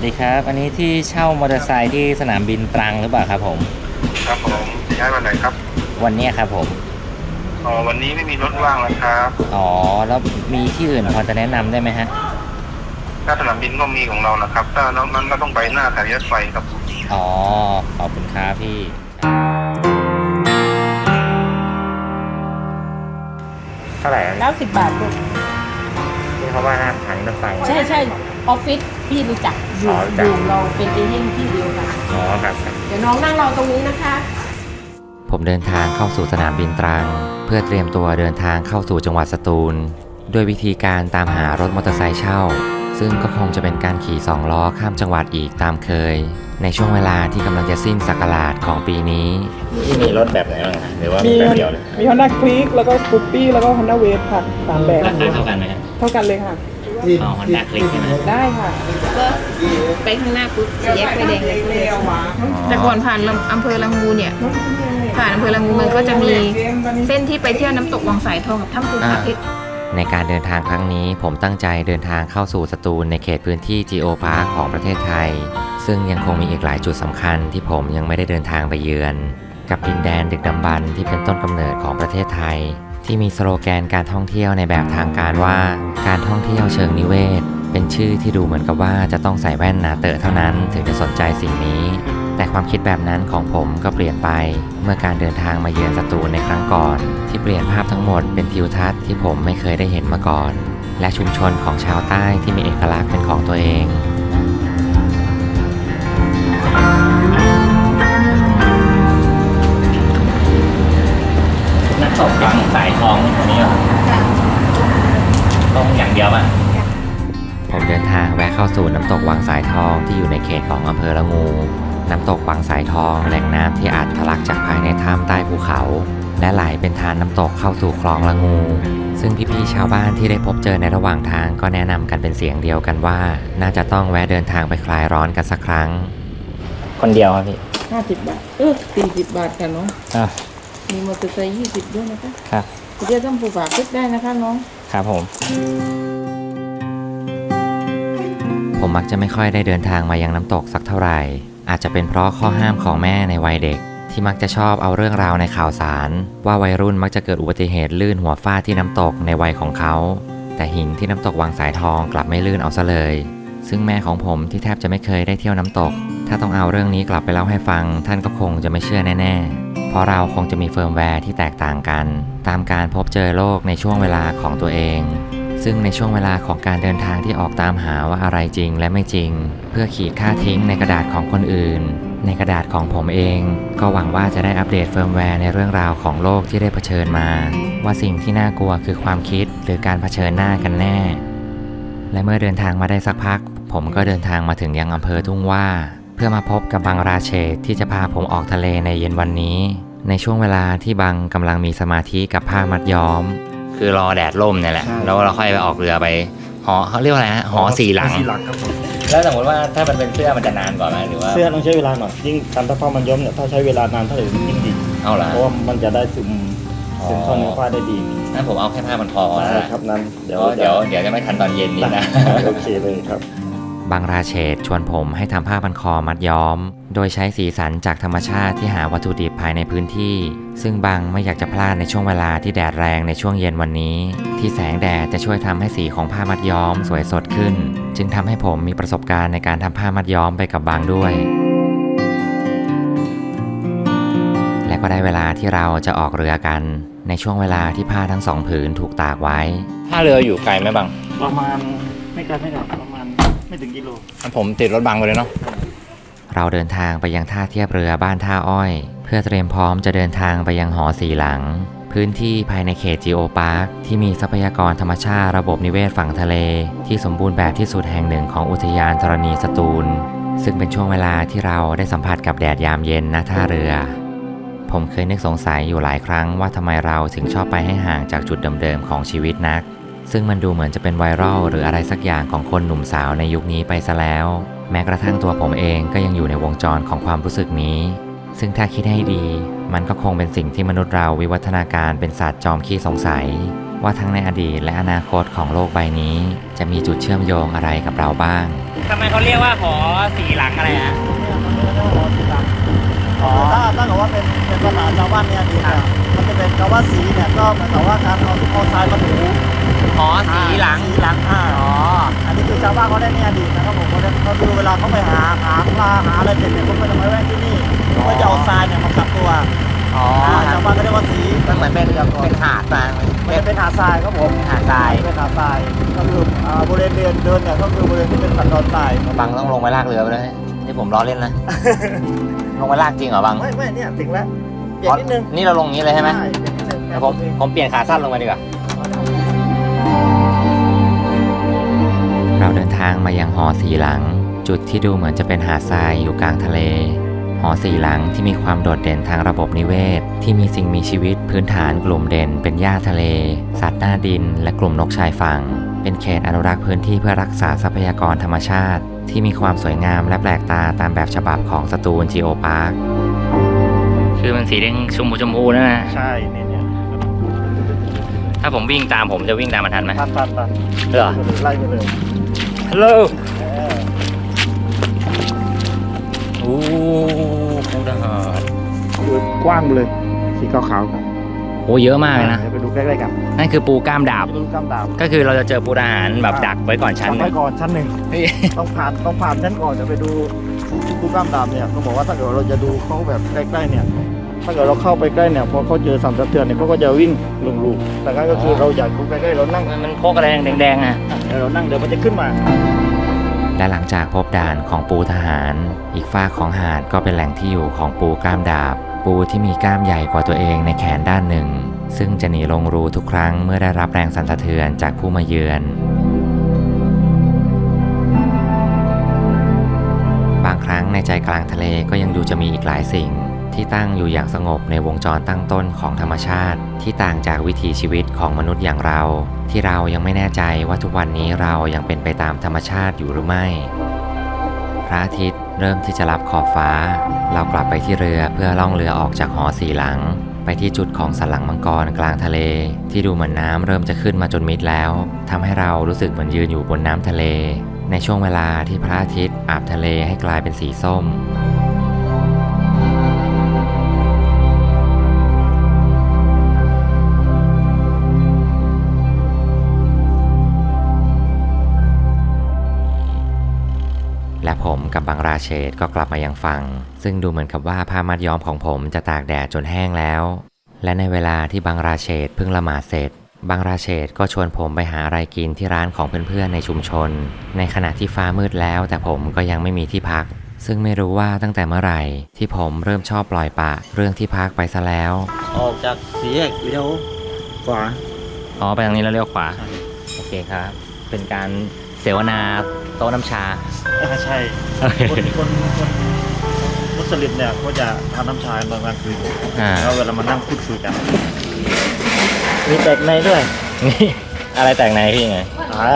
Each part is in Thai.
วัสดีครับ อันนี้ที่เช่ามอเตอร์ไซค์ที่สนามบินตรังหรือเปล่าครับผม ครับผมย้ายวันไหนครับวันเนี้ยครับผมอ๋อวันนี้ไม่มีรถว่างแล้วครับอ๋อแล้วมีที่อื่นพอจะแนะนำได้ไหมฮะถ้าสนามบินก็มีของเรานะครับ ถ้านอกนั้นก็ต้องไปหน้าสถานีรถไฟครับ อ๋อขอบคุณครับพี่ เท่าไหร่เก้าสิบบาทลูกที่เขาว่าหน้าสถานีรถไฟใช่ใช่ ออฟฟิศพี่รู้จักอยู่อ๋อรู้จักอยู่เราเป็นเอเย่นที่เดียวกันอ๋อครับ เดี๋ยวน้องนั่งรอตรงนี้นะคะ ผมเดินทางเข้าสู่สนามบินตรัง เพื่อเตรียมตัวเดินทางเข้าสู่จังหวัดสตูล ด้วยวิธีการตามหารถมอเตอร์ไซค์เช่า ซึ่งก็คงจะเป็นการขี่สองล้อข้ามจังหวัดอีกตามเคย ในช่วงเวลาที่กำลังจะสิ้นสักราชของปีนี้ ที่มีรถแบบไหนบ้างหรือว่ามีแบบเดียวเลยมี Honda Click แล้วก็ Scoopy แล้วก็ Honda Wave ค่ะสามแบบราคาเท่ากันไหมฮะเท่ากันเลยค่ะ อ๋อฮอนด้าคลิกใช่ไหมได้ค่ะก็ไปข้างหน้าปุ๊บสี่แยกไฟแดงเลยก็เลยแต่ก่อนผ่านลำอำเภอละงูเนี่ย ผ่านอำเภอละงูมันก็จะมีเส้นที่ไปเที่ยวน้ำตกวังสายทองกับถ้ำภูผาเพชรในการเดินทางครั้งนี้ผมตั้งใจเดินทางเข้าสู่สตูลในเขตพื้นที่ Geo Park ของประเทศไทย ซึ่งยังคงมีอีกหลายจุดสำคัญที่ผมยังไม่ได้เดินทางไปเยือน กับดินแดนดึกดำบรรพ์ที่เป็นต้นกำเนิดของประเทศไทย ที่มีสโลแกนการท่องเที่ยวในแบบทางการว่า การท่องเที่ยวเชิงนิเวศ เป็นชื่อที่ดูเหมือนกับว่าจะต้องใส่แว่นหนาเตอะเท่านั้นถึงจะสนใจสิ่งนี้ แต่ความคิดแบบนั้นของผมก็เปลี่ยนไป เมื่อการเดินทางมาเยือนสตูลในครั้งก่อน ที่เปลี่ยนภาพทั้งหมดเป็นทิวทัศน์ที่ผมไม่เคยได้เห็นมาก่อน และชุมชนของชาวใต้ที่มีเอกลักษณ์เป็นของตัวเอง นักตกวังสายทองตรงนี้ตรงอย่างเดียวอะผมเดินทางแวะเข้าสู่น้ำตกวังสายทองที่อยู่ในเขตของอำเภอละงู น้ำตกวังสายทองแหล่งน้ำที่อาจทะลักจากภายในถ้ำใต้ภูเขา และไหลเป็นทานน้ำตกเข้าสู่คลองละงู ซึ่งพี่ๆชาวบ้านที่ได้พบเจอในระหว่างทางก็แนะนำกันเป็นเสียงเดียวกันว่า น่าจะต้องแวะเดินทางไปคลายร้อนกันสักครั้ง คนเดียวครับพี่ห้าสิบบาท เออสี่สิบบาทค่ะน้องอ่า มีมอเตอร์ไซค์ยี่สิบด้วยนะคะครับไปเที่ยวถ้ำภูผาเพชรได้นะคะน้อง ครับผม ผมมักจะไม่ค่อยได้เดินทางมายังน้ำตกสักเท่าไหร่ อาจจะเป็นเพราะข้อห้ามของแม่ในวัยเด็ก ที่มักจะชอบเอาเรื่องราวในข่าวสาร ว่าวัยรุ่นมักจะเกิดอุบัติเหตุลื่นหัวฟาดที่น้ำตกในวัยของเขา แต่หินที่น้ำตกวังสายทองกลับไม่ลื่นเอาซะเลย ซึ่งแม่ของผมที่แทบจะไม่เคยได้เที่ยวน้ำตก ถ้าต้องเอาเรื่องนี้กลับไปเล่าให้ฟัง ท่านก็คงจะไม่เชื่อแน่ๆเพ ราะเราคงจะมีเฟิร์มแวร์ที่แตกต่างกัน ตามการพบเจอโลกในช่วงเวลาของตัวเอง ซึ่งในช่วงเวลาของการเดินทางที่ออกตามหาว่าอะไรจริงและไม่จริง เพื่อขีดค่าทิ้งในกระดาษของคนอื่น ในกระดาษของผมเอง ก็หวังว่าจะได้อัปเดตเฟิร์มแวร์ในเรื่องราวของโลกที่ได้เผชิญมา ว่าสิ่งที่น่ากลัวคือความคิดหรือการเผชิญหน้ากันแน่ และเมื่อเดินทางมาได้สักพัก ผมก็เดินทางมาถึงยังอำเภอทุ่งว่าเพื่อมาพบกับบังราเชตที่จะพาผมออกทะเลในเย็นวันนี้ ในช่วงเวลาที่บังกำลังมีสมาธิกับผ้ามัดย้อม คือรอแดดล่มเนี่ยแหละแล้วเราค่อยไปออกเรือไปหอเขาเรียกว่าอะไรฮะหอสี่หลัง สี่หลังครับผมแล้วสมมติว่าถ้ามันเป็นเสื้อมันจะนานกว่าไหมหรือว่าเสื้อต้องใช้เวลาหน่อยยิ่งการทับผ้ามันย้อมเนี่ยถ้าใช้เวลานานเท่าไหร่ยิ่งดี เอาเหรอเพราะว่ามันจะได้ซึมซึมเข้าเนื้อผ้าได้ดีงั้นผมเอาแค่ผ้ามันพอได้นะครับนั้นเดี๋เดี๋ยยววเดี๋ยวเดี๋ยวจะไม่ทันตอนเย็นนี้นะ โอเคเลยครับ บางราเชตชวนผมให้ทำผ้าพันคอมัดย้อม โดยใช้สีสันจากธรรมชาติที่หาวัตถุดิบภายในพื้นที่ ซึ่งบางไม่อยากจะพลาดในช่วงเวลาที่แดดแรงในช่วงเย็นวันนี้ ที่แสงแดดจะช่วยทำให้สีของผ้ามัดย้อมสวยสดขึ้น จึงทำให้ผมมีประสบการณ์ในการทำผ้ามัดย้อมไปกับบางด้วยและก็ได้เวลาที่เราจะออกเรือกัน ในช่วงเวลาที่ผ้าทั้งสองผืนถูกตากไว้ ถ้าเรืออยู่ไกลไหมบางประมาณไม่ไกลไม่ไกลประมาณ ไม่ถึงกิโลผมติดรถบังไปเลยเนาะเราเดินทางไปยังท่าเทียบเรือบ้านท่าอ้อย เพื่อเตรียมพร้อมจะเดินทางไปยังหอสีหลัง พื้นที่ภายในเขตจีโอพาร์คที่มีทรัพยากรธรรมชาติระบบนิเวศฝั่งทะเล ที่สมบูรณ์แบบที่สุดแห่งหนึ่งของอุทยานธรณีสตูล ซึ่งเป็นช่วงเวลาที่เราได้สัมผัสกับแดดยามเย็นณท่าเรือ ผมเคยนึกสงสัยอยู่หลายครั้งว่าทำไมเราถึงชอบไปให้ห่างจากจุดเดิมๆของชีวิตนัก ซึ่งมันดูเหมือนจะเป็นไวรัลหรืออะไรสักอย่างของคนหนุ่มสาวในยุคนี้ไปซะแล้ว แม้กระทั่งตัวผมเองก็ยังอยู่ในวงจรของความรู้สึกนี้ ซึ่งถ้าคิดให้ดี มันก็คงเป็นสิ่งที่มนุษย์เราวิวัฒนาการเป็นสัตว์จอมขี้สงสัย ว่าทั้งในอดีตและอนาคตของโลกใบนี้ จะมีจุดเชื่อมโยงอะไรกับเราบ้างทำไมเขาเรียกว่าหอสีหลังอะไรฮะอ๋อถ้าถ้าเกิดว่าเป็นเป็นภาษาชาวบ้านเนี่ยดีเนี่ยมันจะเป็นคำว่าสีเนี่ยก็เหมือนกับว่าการเอาเอาทรายมาถู หอสีหลัง สีหลังอ่าอ๋อ อันนี้คือชาวบ้านเขาได้ในอดีตนะครับผมเขาจะเขาดูเวลาเขาไปหาหาปลาหาอะไรเสร็จเนี่ยเขาก็จะมาแวะที่นี่เขาก็จะเอาทรายเนี่ยมาขับตัวอ๋ออ่าชาวบ้านก็เรียกว่าสีมันเหมือนเป็นเป็นหาดมามันจะเป็นหาดทรายครับผมหาดทรายเป็นหาดทรายก็คืออ่าบริเวณเดินเดินเนี่ยก็คือบริเวณที่เป็นสันดอนทรายบังต้องลงไปลากเรือไปเลยนี่ผมล้อเล่นนะ ลงไปลากจริงเหรอบังไม่ไม่เนี่ยถึงแล้วเปลี่ยนนิดนึงนี่เราลงอย่างนี้เลยใช่ไหมเปลี่ยนนิดนึงเดี๋ยวผมผมเปลี่ยนขาสั้นลงไปดีกว่า เราเดินทางมายังหอสีหลัง จุดที่ดูเหมือนจะเป็นหาดทรายอยู่กลางทะเล หอสีหลังที่มีความโดดเด่นทางระบบนิเวศ ที่มีสิ่งมีชีวิตพื้นฐานกลุ่มเด่น เป็นหญ้าทะเล สัตว์หน้าดิน และกลุ่มนกชายฝั่ง เป็นเขตอนุรักษ์พื้นที่เพื่อรักษาทรัพยากรธรรมชาติ ที่มีความสวยงามและแปลกตาตามแบบฉบับของสตูลจีโอพาร์คคือมันสีแดงชมพูชมพูนะนะใช่เนี่ยเนี่ย ถ้าผมวิ่งตามผมจะวิ่งตามมันทันไหมตัดตัดตัดเหรอไล่ไปเลยฮัลโหลเออโอ้ปูทหารคือกว้างเลยสีขาวๆครับโอ้เยอะมากเลยนะเดี๋ยวไปดูใกล้ๆกันนั่นคือปูกล้ามดาบ ไปดูกำดาบก็คือเราจะเจอปูทหารแบบดักไว้ก่อนชั้นหทำนึไว้งก่อนชั้นหนึ่งเฮ้ย ต้องผ่านต้องผ่านชั้นก่อนจะไปดูดูกล้ามดาบเนี่ยเขาบอกว่าถ้าเกิดเราจะดูเขาแบบใกล้ๆเนี่ย ถ้าเกิดเราเข้าไปใกล้เนี่ยพอเขาเจอสั่นสะเทือนเนี่ยเขาก็จะวิ่งลงลูกแต่งั้นก็คือเราอยากดูใกล้ๆเรานั่งมันมันพกอะไรแดงๆอะเดี๋ยวเรานั่งเดี๋ยวมันจะขึ้นมา และหลังจากพบด่านของปูทหาร อีกฝ้ากของหาดก็เป็นแหล่งที่อยู่ของปูกล้ามดาบ ปูที่มีกล้ามใหญ่กว่าตัวเองในแขนด้านหนึ่ง ซึ่งจะหนีลงรูทุกครั้งเมื่อได้รับแรงสั่นสะเทือนจากผู้มาเยือนบางครั้งในใจกลางทะเลก็ยังดูจะมีอีกหลายสิ่ง ที่ตั้งอยู่อย่างสงบในวงจรตั้งต้นของธรรมชาติ ที่ต่างจากวิถีชีวิตของมนุษย์อย่างเรา ที่เรายังไม่แน่ใจว่าทุกวันนี้เรายังเป็นไปตามธรรมชาติอยู่หรือไม่ พระอาทิตย์เริ่มที่จะรับขอบฟ้า เรากลับไปที่เรือเพื่อล่องเรือออกจากหอสีหลัง ไปที่จุดของสันหลังมังกรกลางทะเล ที่ดูเหมือนน้ำเริ่มจะขึ้นมาจนมิดแล้ว ทำให้เรารู้สึกเหมือนยืนอยู่บนน้ำทะเล ในช่วงเวลาที่พระอาทิตย์อาบทะเลให้กลายเป็นสีส้ม และผมกับบางราเชตก็กลับมายังฝั่ง ซึ่งดูเหมือนกับว่าผ้ามัดย้อมของผมจะตากแดดจนแห้งแล้ว และในเวลาที่บางราเชตเพิ่งละหมาดเสร็จบางราเชตก็ชวนผมไปหาอะไรกินที่ร้านของเพื่อนๆในชุมชน ในขณะที่ฟ้ามืดแล้ว แต่ผมก็ยังไม่มีที่พัก ซึ่งไม่รู้ว่าตั้งแต่เมื่อไหร่ที่ผมเริ่มชอบปล่อยปละเรื่องที่พักไปซะแล้ว ออกจากสีแยกเลี้ยวขวาอ๋อไปทางนี้แล้วเลี้ยวขวา โอเคครับ เป็นการเสวนา โต๊ะน้ำชาใช่ คนคนคนมุสลิมเนี่ยเขาจะทานน้ำชาตอนกลางคืนอ่า แล้วเวลามานั่งพูดคุยกันมีแตกในด้วยนี่อะไรแตกในพี่ไง อ่า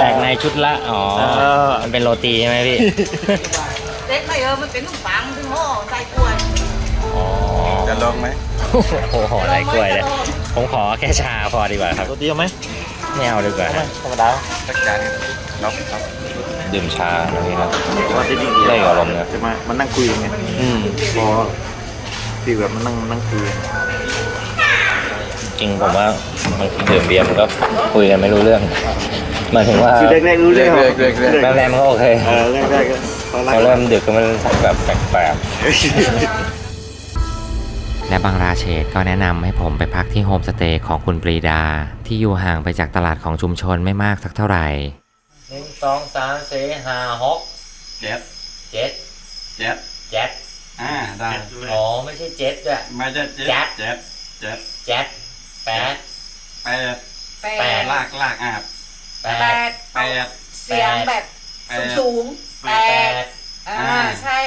แตกในชุดละ อ๋อ เออมันเป็นโรตีใช่ไหมพี่ เด็กไม่เออมันเป็นขนมปังถึงห่อใส่กล้วยอ๋อจะลองไหมโอ้โหอะไรกล้วยเลยผมขอแค่ชาพอดีกว่าครับโรตีเอาไหมไม่เอาดีกว่าเอาไหมธรรมดาสักจานลองครับ ดื่มชาตรงนี้ครับว่าจะดีได้อารมณ์นะ จะมามานั่งคุยกันไงอืม พอฟีลแบบมานั่งนั่งคุยกันจริงผมว่ามันดื่มเบียร์มันก็คุยกันไม่รู้เรื่องหมายถึงว่าคือแรกๆรู้เรื่องเรื่อยๆเรื่อยๆแรกๆมันก็โอเคเออแรกๆก็ตอนแรกพอเริ่มดึกก็มันแบบแปลกและบางราเชตก็แนะนำให้ผมไปพักที่โฮมสเตย์ของคุณปรีดา ที่อยู่ห่างไปจากตลาดของชุมชนไม่มากสักเท่าไหร่ห นึ่งสองสามสี่ห้าหกเจ็ดเจ็ดเจ็ดเจ็ดอ่าได้อ๋อไม่ใช่เจ็ดด้วย ไม่ใช่เจ็ดแจ๊ดเจ็ดเจ็ดเจ็ดแปด แปดแปแปด ดลากลากอ่าแปแปด ดแปด เสียงแบบแปด สูงๆแปแปดดอ่าอ่าใช่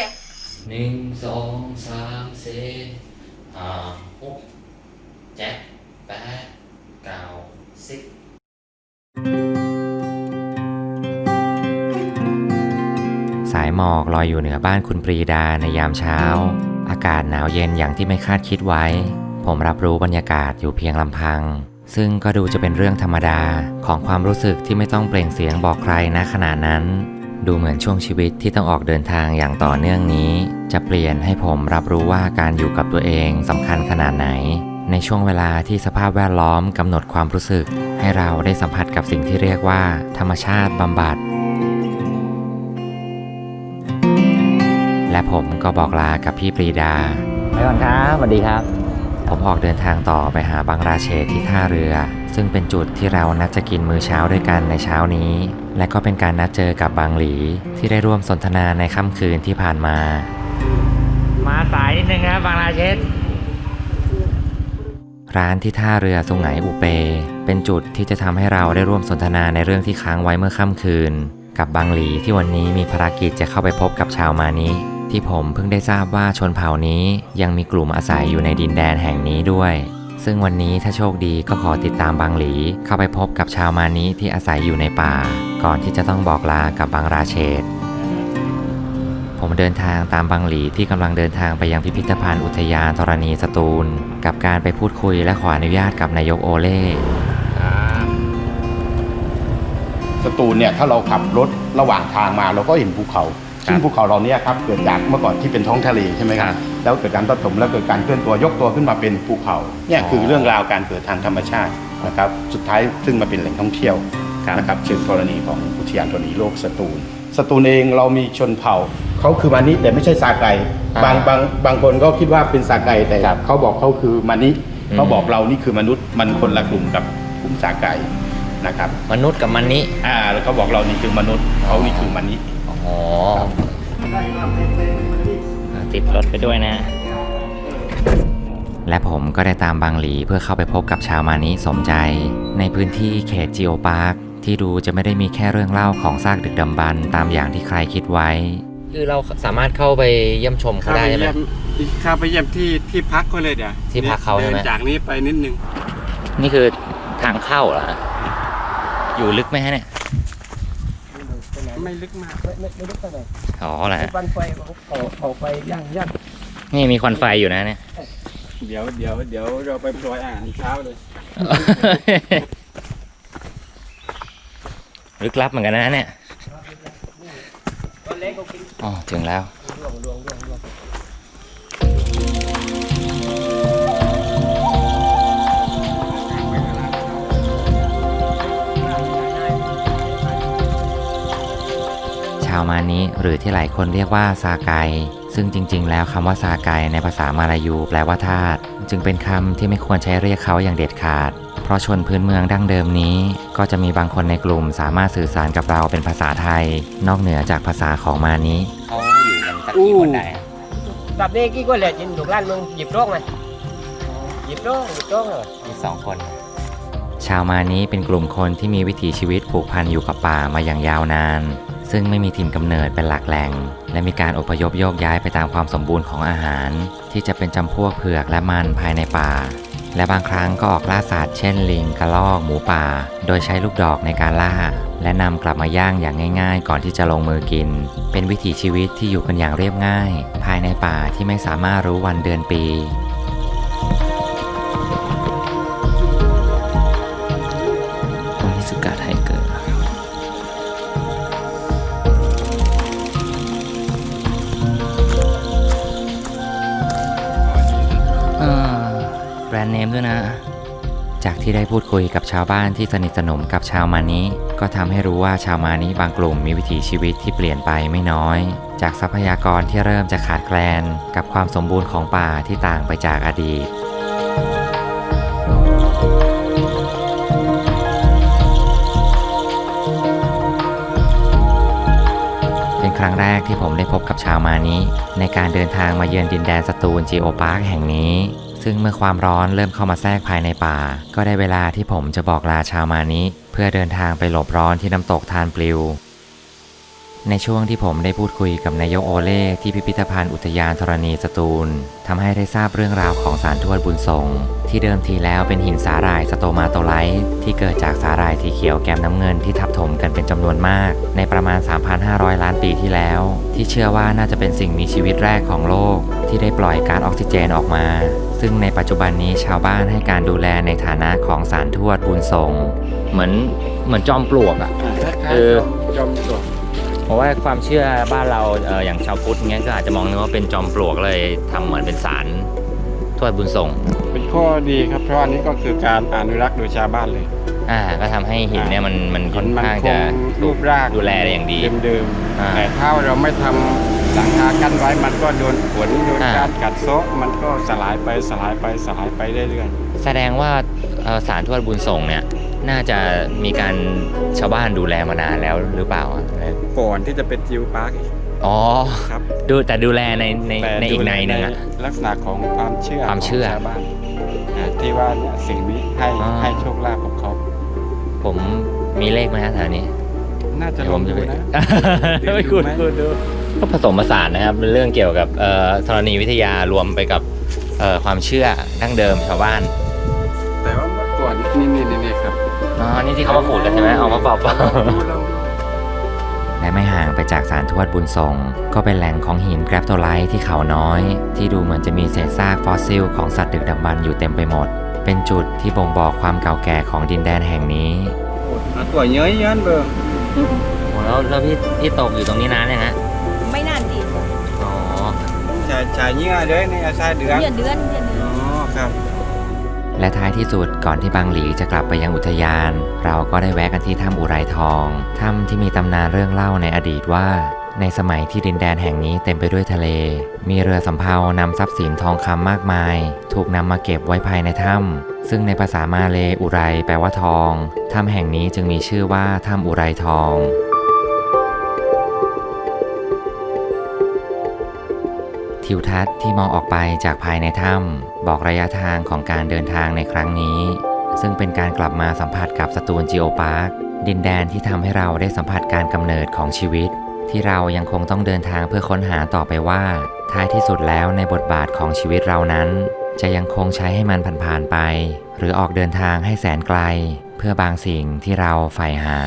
หนึ่งสองสามสี่ห้าหก หมอกลอยอยู่เหนือบ้านคุณปรีดาในยามเช้า อากาศหนาวเย็นอย่างที่ไม่คาดคิดไว้ ผมรับรู้บรรยากาศอยู่เพียงลำพัง ซึ่งก็ดูจะเป็นเรื่องธรรมดาของความรู้สึกที่ไม่ต้องเปล่งเสียงบอกใครณขณะนั้น ดูเหมือนช่วงชีวิตที่ต้องออกเดินทางอย่างต่อเนื่องนี้ จะเปลี่ยนให้ผมรับรู้ว่าการอยู่กับตัวเองสำคัญขนาดไหน ในช่วงเวลาที่สภาพแวดล้อมกำหนดความรู้สึก ให้เราได้สัมผัสกับสิ่งที่เรียกว่า ธรรมชาติบำบัด และผมก็บอกลากับพี่ปรีดาไปก่อนครับสวัสดีครับ ผมออกเดินทางต่อไปหาบางราเชตที่ท่าเรือ ซึ่งเป็นจุดที่เรานัดจะกินมื้อเช้าด้วยกันในเช้านี้ และก็เป็นการนัดเจอกับบางหลี ที่ได้ร่วมสนทนาในค่ำคืนที่ผ่านมา มาสายนิดนึงครับบางราเชตร้านที่ท่าเรือสุไหงอุเป เป็นจุดที่จะทำให้เราได้ร่วมสนทนาในเรื่องที่ค้างไว้เมื่อค่ำคืน กับบางหลีที่วันนี้มีภารกิจจะเข้าไปพบกับชาวมานิ ที่ผมเพิ่งได้ทราบว่าชนเผ่านี้ยังมีกลุ่มอาศัยอยู่ในดินแดนแห่งนี้ด้วย ซึ่งวันนี้ถ้าโชคดีก็ขอติดตามบางหลี เข้าไปพบกับชาวมานิที่อาศัยอยู่ในป่า ก่อนที่จะต้องบอกลากับบางราเชตผมเดินทางตามบังหลีที่กำลังเดินทางไปยังพิพิธภัณฑ์อุทยานธรณีสตูล กับการไปพูดคุยและขออนุญาตกับนายกโอเล่สตูลเนี่ยถ้าเราขับรถระหว่างทางมาเราก็เห็นภูเขา ซึ่งภูเขาเราเนี่ยครับเกิดจากเมื่อก่อนที่เป็นท้องทะเลใช่ไหมครับแล้วเกิดการผสมแล้วเกิดการเคลื่อนตัวยกตัวขึ้นมาเป็นภูเขาเนี่ยคือเรื่องราวการเกิดทางธรรมชาตินะครับสุดท้ายซึ่งมาเป็นแหล่งท่องเที่ยวนะครับเชิงธรณีของอุทยานธรณีโลกสตูลสตูลเองเรามีชนเผ่าเขาคือมานิแต่ไม่ใช่ซาไกบางบางบางคนก็คิดว่าเป็นซาไกแต่เขาบอกเขาคือมานิเขาบอกเรานี่คือมนุษย์มันคนละกลุ่มกับกลุ่มซาไกนะครับมนุษย์กับมันนี้อ่าแล้วเขาบอกเรานี่คือมนุษย์เขานี่คือมันนี่ อ๋อ ติดรถไปด้วยนะ และผมก็ได้ตามบางหลีเพื่อเข้าไปพบกับชาวมานิสมใจ ในพื้นที่เขตจิโอปาร์คที่ดูจะไม่ได้มีแค่เรื่องเล่าของซากดึกดำบรรพ์ตามอย่างที่ใครคิดไว้ คือเราสามารถเข้าไปเยี่ยมชมเขาได้ใช่ไหม ข้าไปเยี่ยมที่ที่พักก็เลยเดี๋ยวที่พักเขาใช่ไหม ดินจากนี้ไปนิดนึง นี่คือทางเข้าเหรอฮะอยู่ลึกไหมฮะเนี่ย ไม่ลึกมากไม่ไม่ไม่ลึกเท่าไหร่อ๋อแหละปันไฟเขาเขาเขาไปย่างย่างนี่มีควันไฟอยู่นะเนี่ยเดี๋ยวเดี๋ยวเดี๋ยวเราไปปล่อยอาหารเช้าเลยลึกลับเหมือนกันนะเนี่ยอ๋อถึงแล้วรวงรวงรวงาวมานิหรือที่หลายคนเรียกว่าซาไก ซึ่งจริง ๆ แล้วคำว่าซาไกในภาษามาลายูแปลว่าทาสจึงเป็นคำที่ไม่ควรใช้เรียกเขาอย่างเด็ดขาด เพราะชนพื้นเมืองดั้งเดิมนี้ ก็จะมีบางคนในกลุ่มสามารถสื่อสารกับเราเป็นภาษาไทย นอกเหนือจากภาษาของมานิเขาอยู่กันสักกี่คนได้แบบนี้กี่คนแหละจินถูกล้านเมืองหยิบร่องไงหยิบร่องหยิบร่องเหรอมีสองคน ชาวมานี้เป็นกลุ่มคนที่มีวิถีชีวิตผูกพันอยู่กับป่ามาอย่างยาวนาน ซึ่งไม่มีถิ่นกำเนิดเป็นหลักแหล่ง และมีการอพยพโยกย้ายไปตามความสมบูรณ์ของอาหาร ที่จะเป็นจำพวกเผือกและมันภายในป่า และบางครั้งก็ออกล่าสัตว์เช่นลิงกระรอกหมูป่า โดยใช้ลูกดอกในการล่า และนำกลับมาย่างอย่างง่าย ๆ ก่อนที่จะลงมือกิน เป็นวิถีชีวิตที่อยู่กันอย่างเรียบง่าย ภายในป่าที่ไม่สามารถรู้วันเดือนปี มด้วยนะ จากที่ได้พูดคุยกับชาวบ้านที่สนิทสนมกับชาวมานี้ ก็ทำให้รู้ว่าชาวมานี้บางกลุ่มมีวิถีชีวิตที่เปลี่ยนไปไม่น้อย จากทรัพยากรที่เริ่มจะขาดแคลน กับความสมบูรณ์ของป่าที่ต่างไปจากอดีตเป็นครั้งแรกที่ผมได้พบกับชาวมานี้ ในการเดินทางมาเยือนดินแดนสตูลจีโอพาร์คแห่งนี้ ซึ่งเมื่อความร้อนเริ่มเข้ามาแทรกภายในป่า ก็ได้เวลาที่ผมจะบอกลาชาวมานี้เพื่อเดินทางไปหลบร้อนที่น้ำตกทานปลิว ในช่วงที่ผมได้พูดคุยกับนายกโอเล่ที่พิพิธภัณฑ์อุทยานธรณีสตูลทำให้ได้ทราบเรื่องราวของสารทวดบุญทรง ที่เดิมทีแล้วเป็นหินสาหร่ายสโตมาโตไลท์ที่เกิดจากสาหร่ายสีเขียวแกมน้ำเงินที่ทับถมกันเป็นจำนวนมาก ในประมาณ 3,500 ล้านปีที่แล้ว ที่เชื่อว่าน่าจะเป็นสิ่งมีชีวิตแรกของโลก ที่ได้ปล่อยก๊าซออกซิเจนออกมา ซึ่งในปัจจุบันนี้ชาวบ้านให้การดูแลในฐานะของสารทวดบุญทรง เหมือนเหมือนจอมปลวกอะคล้ายเออๆจอมปลวก เพราะว่าความเชื่อบ้านเราเอออย่างชาวพุทธเงี้ยก็อาจจะมองนึกว่าเป็นจอมปลวกเลยทำเหมือนเป็นสารทวดบุญส่ง เป็นข้อดีครับเพราะอันนี้ก็คือการอนุรักษ์โดยชาวบ้านเลย อ่า ก็ทำให้หินเนี่ยมันมันค่อนมัข้างคจะงรูปรากดูแลได้อย่างดีเดิมอ่าๆแต่ถ้าเราไม่ทำหลังคากั้นไว้มันก็โดนฝนโดนอ่าการกัดเซาะมันก็สลายไปสลายไปสลายไปเรื่อยแสดงว่าเอ่อสารทวดบุญส่งเนี่ย น่าจะมีการชาวบ้านดูแลมานานแล้วหรือเปล่าอะๆก่อนที่จะเป็นจิวพาร์คอีกอ๋อครับดูแต่ดูแลในในแต่ในอีกในหนึ่งดูอะแลลักษณะของความเชื่อความเชื่อขงชาวบ้านอ่าที่ว่าเนี่ยสิ่งนี้ให้อ่าให้โชคลาภกับเขาผมมีเลขไหมฮะแถวนี้ น่าจะเดี๋ยวลผองมจะดูไปนะไม่คุณไหมคุณดูก็ผสมผสานนะครับเป็นเรื่องเกี่ยวกับเอ่อธรณีวิทยารวมไปกับเอ่อความเชื่อดั้งเดิมชาวบ้าน แต่ว่าเมื่อก่อนนี่นี่นี่นี่ครับ อ๋อนี่ที่เขามาขูดกันใช่ไหมเอามาปอบลองดูลองดูและไม่ห่างไปจากสารทวดบุญทรง ก็เป็นแหล่งของหินแกรปโตไลท์ที่เขาน้อย ที่ดูเหมือนจะมีเศษซากฟอสซิลของสัตว์ดึกดำบรรพ์อยู่เต็มไปหมด เป็นจุดที่บ่งบอกความเก่าแก่ของดินแดนแห่งนี้ ตัวเย้ยยันเบิ่งแล้วแล้วพี่พี่ตกอยู่ตรงนี้นานยังฮะไม่นานดีอ๋อ ชายชายเงี้ยเด้อนี่อาชายเดือนเดือน เดือนเดือนเดือน อ๋อ ครับ และท้ายที่สุดก่อนที่บางหลีจะกลับไปยังอุทยาน เราก็ได้แวะกันที่ถ้ำอุไรทอง ถ้ำที่มีตำนานเรื่องเล่าในอดีตว่า ในสมัยที่ดินแดนแห่งนี้เต็มไปด้วยทะเล มีเรือสำเภานำทรัพย์สินทองคำมากมาย ถูกนำมาเก็บไว้ภายในถ้ำซึ่งในภาษามาเลอุไรแปลว่าทอง ถ้ำแห่งนี้จึงมีชื่อว่าถ้ำอุไรทองทิวทัศน์ที่มองออกไปจากภายในถ้ำ บอกระยะทางของการเดินทางในครั้งนี้ ซึ่งเป็นการกลับมาสัมผัสกับสตูลจิโอพาร์คดินแดนที่ทำให้เราได้สัมผัสการกำเนิดของชีวิต ที่เรายังคงต้องเดินทางเพื่อค้นหาต่อไปว่า ท้ายที่สุดแล้วในบทบาทของชีวิตเรานั้น จะยังคงใช้ให้มันผ่านๆไป หรือออกเดินทางให้แสนไกล เพื่อบางสิ่งที่เราใฝ่หา